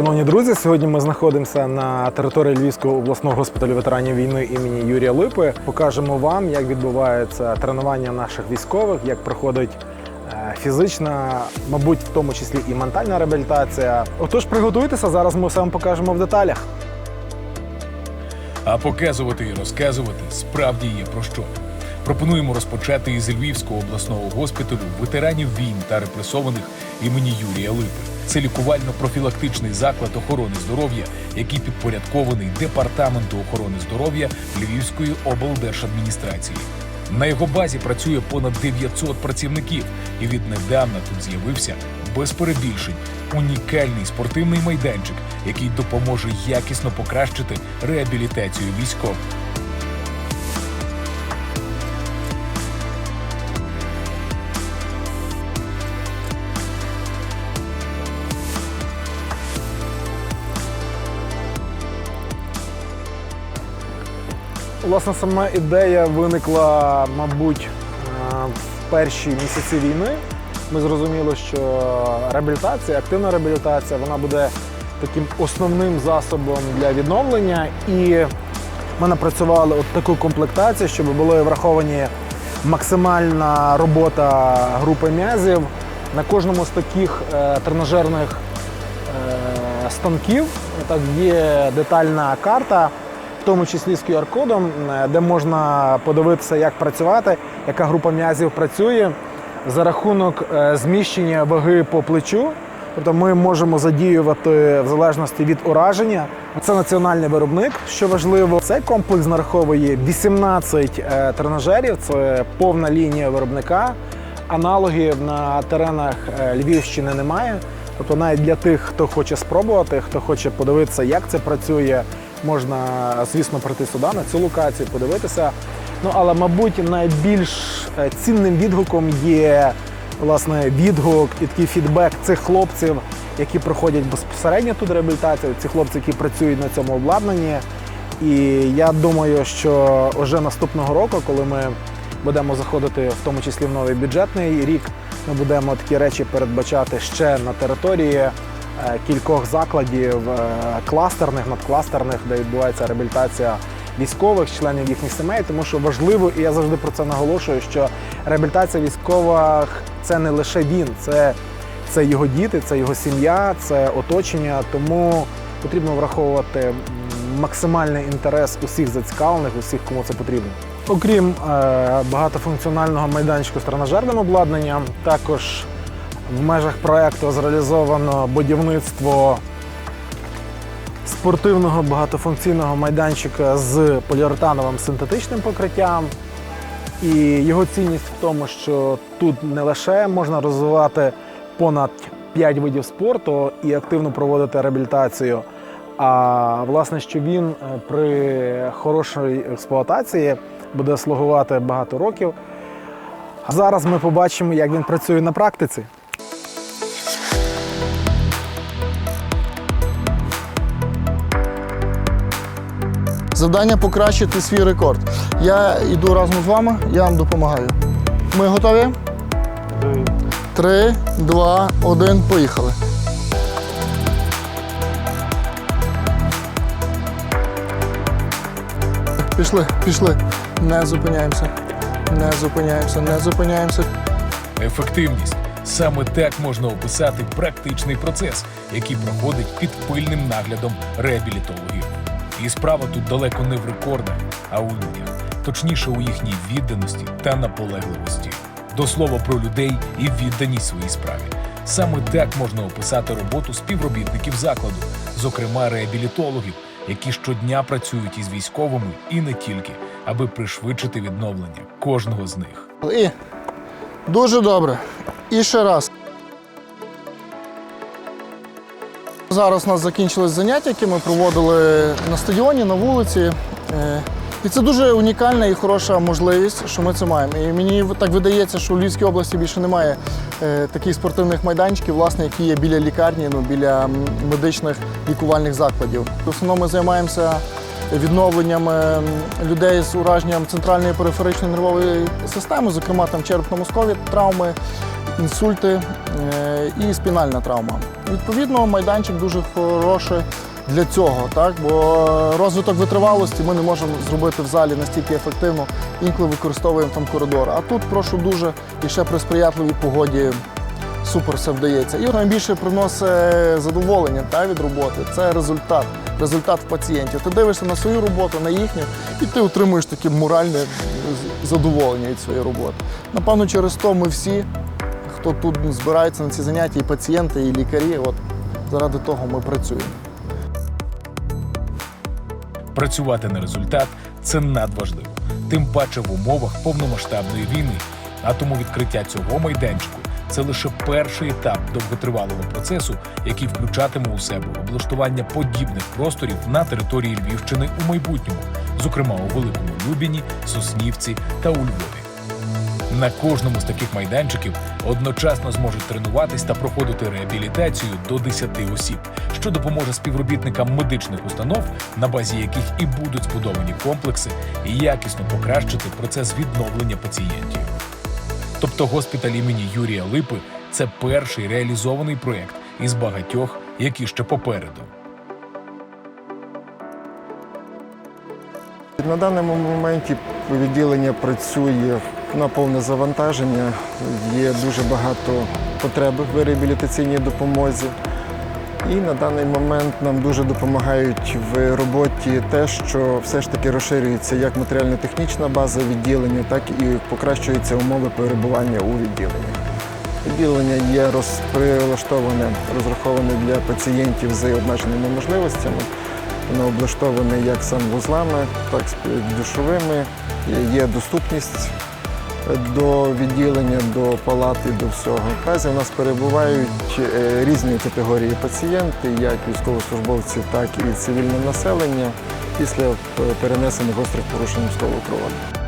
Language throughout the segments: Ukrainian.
Шановні друзі, сьогодні ми знаходимося на території Львівського обласного госпіталю ветеранів війни імені Юрія Липи. Покажемо вам, як відбувається тренування наших військових, як проходить е, фізична, мабуть, в тому числі і ментальна реабілітація. Отож, приготуйтеся, зараз ми все вам покажемо в деталях. А показувати і розказувати справді є про що. Пропонуємо розпочати із Львівського обласного госпіталю ветеранів війн та репресованих імені Юрія Липи. Це лікувально-профілактичний заклад охорони здоров'я, який підпорядкований департаменту охорони здоров'я Львівської облдержадміністрації. На його базі працює понад 900 працівників, і віднедавна тут з'явився без перебільшень унікальний спортивний майданчик, який допоможе якісно покращити реабілітацію військових. Власне, сама ідея виникла, мабуть, е, в перші місяці війни. Ми зрозуміли, що реабілітація, активна реабілітація, вона буде таким основним засобом для відновлення. І ми напрацювали от таку комплектацію, щоб були враховані максимальна робота групи м'язів. На кожному з таких е, тренажерних е, станків так, є детальна карта, в тому числі з QR-кодом, е, де можна подивитися, як працювати, яка група м'язів працює за рахунок е, зміщення ваги по плечу. Тобто ми можемо задіювати в залежності від ураження. Це національний виробник, що важливо. Цей комплекс нараховує 18 е, тренажерів, це повна лінія виробника. Аналогів на теренах Львівщини немає. Тобто навіть для тих, хто хоче спробувати, хто хоче подивитися, як це працює, можна, звісно, прийти сюди, на цю локацію, подивитися. Ну, але, мабуть, найбільш е, цінним відгуком є власне відгук і такий фідбек цих хлопців, які проходять безпосередньо тут реабілітацію, ці хлопці, які працюють на цьому обладнанні. І я думаю, що вже наступного року, коли ми будемо заходити в тому числі в новий бюджетний рік, ми будемо такі речі передбачати ще на території кількох закладів е, кластерних, надкластерних, де відбувається реабілітація військових, членів їхніх сімей, тому що важливо, і я завжди про це наголошую, що реабілітація військових це не лише він, це, це його діти, це його сім'я, це оточення. Тому потрібно враховувати максимальний інтерес усіх зацікавлених, усіх, кому це потрібно. Окрім е, багатофункціонального майданчику з тренажерним обладнанням, також в межах проекту зреалізовано будівництво спортивного багатофункційного майданчика з поліуретановим синтетичним покриттям. І його цінність в тому, що тут не лише можна розвивати понад 5 видів спорту і активно проводити реабілітацію, а власне, що він е, при хорошій експлуатації буде слугувати багато років. А зараз ми побачимо, як він працює на практиці. Завдання покращити свій рекорд. Я йду разом з вами, я вам допомагаю. Ми готові? Три, два, один, поїхали. Пішли, пішли. Не зупиняємося. Не зупиняємося, не зупиняємося. Ефективність саме так можна описати практичний процес, який проходить під пильним наглядом реабілітологів. І справа тут далеко не в рекордах, а у людях, точніше у їхній відданості та наполегливості. До слова про людей і відданість своїй справі. Саме так можна описати роботу співробітників закладу, зокрема реабілітологів, які щодня працюють із військовими і не тільки, аби пришвидшити відновлення кожного з них. І дуже добре. І ще раз. Зараз у нас закінчились заняття, які ми проводили на стадіоні, на вулиці. Е, І це дуже унікальна і хороша можливість, що ми це маємо. І мені так видається, що в Львівській області більше немає е, таких спортивних майданчиків, власне, які є біля лікарні, ну, біля медичних лікувальних закладів. В основному ми займаємося відновленням ем, людей з ураженням центральної периферичної нервової системи, зокрема там черепно-мозкові травми, інсульти е, і спінальна травма. Відповідно, майданчик дуже хороший для цього, так? бо розвиток витривалості ми не можемо зробити в залі настільки ефективно, інколи використовуємо там коридор. А тут прошу дуже і ще при сприятливій погоді супер все вдається. І найбільше приносить задоволення та, від роботи це результат. Результат в пацієнтів. Ти дивишся на свою роботу, на їхню, і ти отримуєш таке моральне задоволення від своєї роботи. Напевно, через то ми всі, хто тут збирається на ці заняття, і пацієнти, і лікарі, от заради того ми працюємо. Працювати на результат це надважливо, тим паче в умовах повномасштабної війни. А тому відкриття цього майданчику це лише перший етап довготривалого процесу, який включатиме у себе облаштування подібних просторів на території Львівщини у майбутньому, зокрема у Великому Любіні, Соснівці та у Львові. На кожному з таких майданчиків одночасно зможуть тренуватись та проходити реабілітацію до 10 осіб, що допоможе співробітникам медичних установ, на базі яких і будуть збудовані комплекси, і якісно покращити процес відновлення пацієнтів. Тобто госпіталь імені Юрія Липи це перший реалізований проєкт із багатьох, які ще попереду. На даному моменті відділення працює на повне завантаження. Є дуже багато потреби в реабілітаційній допомозі. І на даний момент нам дуже допомагають в роботі те, що все ж таки розширюється як матеріально-технічна база відділення, так і покращуються умови перебування у відділенні. Відділення є роз- прилаштоване, розраховане для пацієнтів з обмеженими можливостями. Воно облаштоване як санвузлами, так і душовими. Є доступність до відділення, до палати, до всього. Наразі у нас перебувають е, різні категорії пацієнти, як військовослужбовці, так і цивільне населення після е, перенесених гострих порушень військового кровообігу.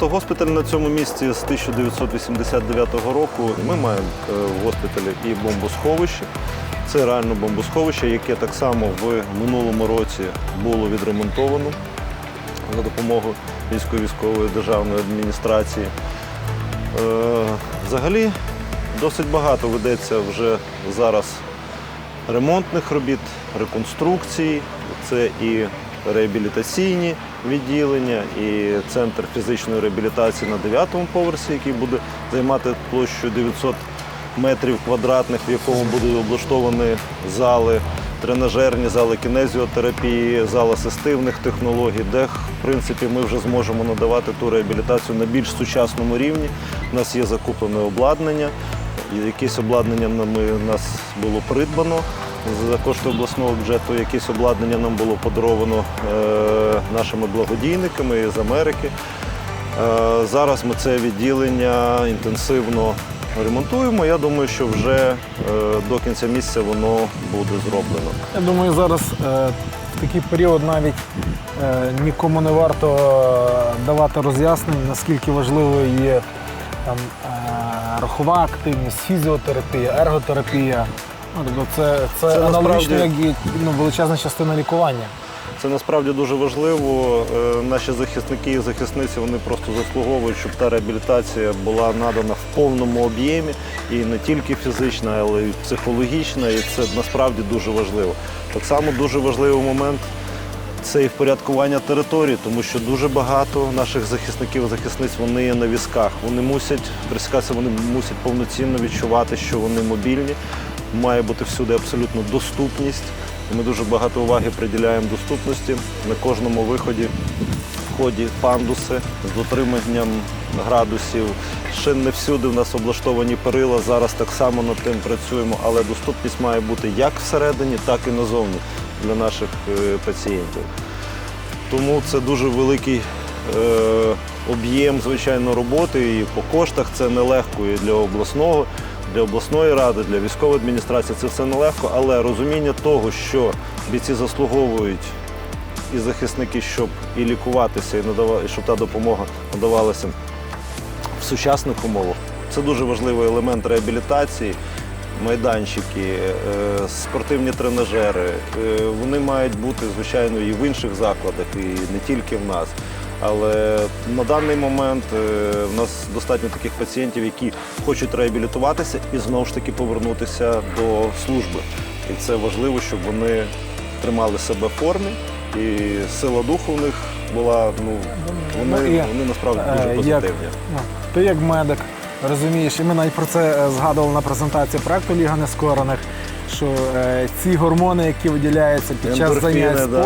То госпіталь на цьому місці з 1989 року. Ми маємо е, в госпіталі і бомбосховище. Це реально бомбосховище, яке так само в минулому році було відремонтовано за допомогою міської військової державної адміністрації. Е, Взагалі досить багато ведеться вже зараз ремонтних робіт, реконструкцій. Це і реабілітаційні відділення, і центр фізичної реабілітації на 9-му поверсі, який буде займати площу 900 метрів квадратних, в якому будуть облаштовані зали, тренажерні зали кінезіотерапії, зал асистивних технологій, де в принципі ми вже зможемо надавати ту реабілітацію на більш сучасному рівні. У нас є закуплене обладнання, якесь обладнання у нас було придбано за кошти обласного бюджету. Якесь обладнання нам було подаровано е, нашими благодійниками з Америки. Е, зараз ми це відділення інтенсивно ремонтуємо. Я думаю, що вже е, до кінця місяця воно буде зроблено. Я думаю, зараз в такий період навіть нікому не варто давати роз'яснень, наскільки важливою є там, рухова активність, фізіотерапія, ерготерапія. Ну, тобто це, це, Це аналогічно, насправді- як ну, величезна частина лікування. Це насправді дуже важливо. Е, Наші захисники і захисниці вони просто заслуговують, щоб та реабілітація була надана в повному об'ємі і не тільки фізична, але й психологічна. І це насправді дуже важливо. Так само дуже важливий момент це і впорядкування території, тому що дуже багато наших захисників і захисниць вони є на візках. Вони мусять присікатися, вони мусять повноцінно відчувати, що вони мобільні. Має бути всюди абсолютно доступність. Ми дуже багато уваги приділяємо доступності на кожному виході. В ході пандуси з дотриманням градусів. Ще не всюди в нас облаштовані перила. Зараз так само над тим працюємо, але доступність має бути як всередині, так і назовні для наших е, пацієнтів. Тому це дуже великий е, об'єм, звичайно, роботи і по коштах це нелегко і для обласного для обласної ради, для військової адміністрації це все нелегко, але розуміння того, що бійці заслуговують і захисники, щоб і лікуватися, і надава, і щоб та допомога надавалася в сучасних умовах. Це дуже важливий елемент реабілітації. Майданчики, е, спортивні тренажери. Е, Вони мають бути, звичайно, і в інших закладах, і не тільки в нас. Але на даний момент е, в нас достатньо таких пацієнтів, які хочуть реабілітуватися і знову ж таки повернутися до служби. І це важливо, щоб вони тримали себе в формі, і сила духу в них була. Ну вони, Ну, вони насправді е, дуже позитивні. Ну, ти як медик розумієш, і ми навіть про це е, згадували на презентації проекту Ліга Нескорених, що е, ці гормони, які виділяються під час занять да.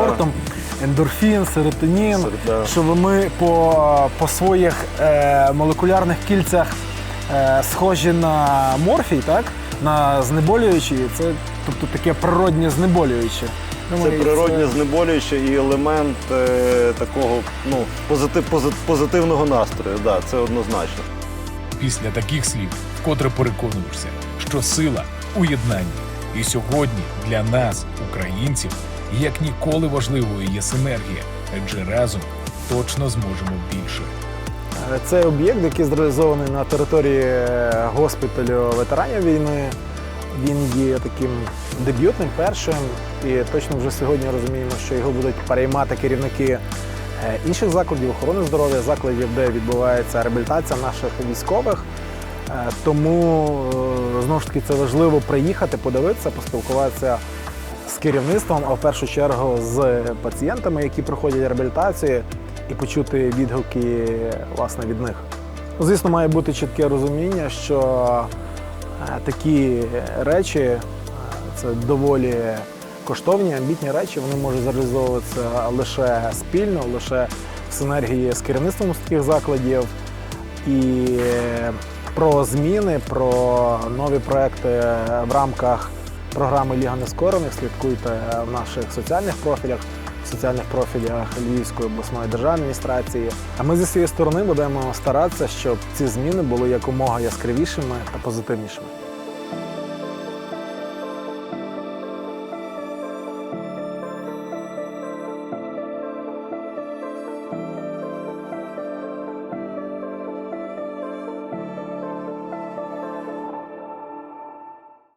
Ендорфін, серотонін, Сер- да. щоб ми по, по своїх е, молекулярних кільцях е, схожі на морфій, так? на знеболюючі, це тобто таке природнє знеболююче. Це Думаю, природне знеболююче і елемент е, такого ну, позитив, позит- позитивного настрою. Да, це однозначно. Після таких слів вкотре переконуєшся, що сила у єднанні. І сьогодні для нас, українців, як ніколи важливою є синергія, адже разом точно зможемо більше. Е, Цей об'єкт, який зреалізований на території е, госпіталю ветеранів війни, він є таким дебютним, першим, і точно вже сьогодні розуміємо, що його будуть переймати керівники е, інших закладів охорони здоров'я, закладів, де відбувається реабілітація наших військових. Тому знову ж таки це важливо приїхати, подивитися, поспілкуватися керівництвом, а в першу чергу з пацієнтами, які проходять реабілітацію, і почути відгуки власне від них. Звісно, має бути чітке розуміння, що е, такі речі е, це доволі коштовні, амбітні речі, вони можуть зреалізовуватися лише спільно, лише в синергії з керівництвом таких закладів. І про зміни, про нові проекти в рамках програми Ліга Нескорених слідкуйте в наших соціальних профілях, в соціальних профілях Львівської обласної державної адміністрації. А ми зі своєї сторони будемо старатися, щоб ці зміни були якомога яскравішими та позитивнішими.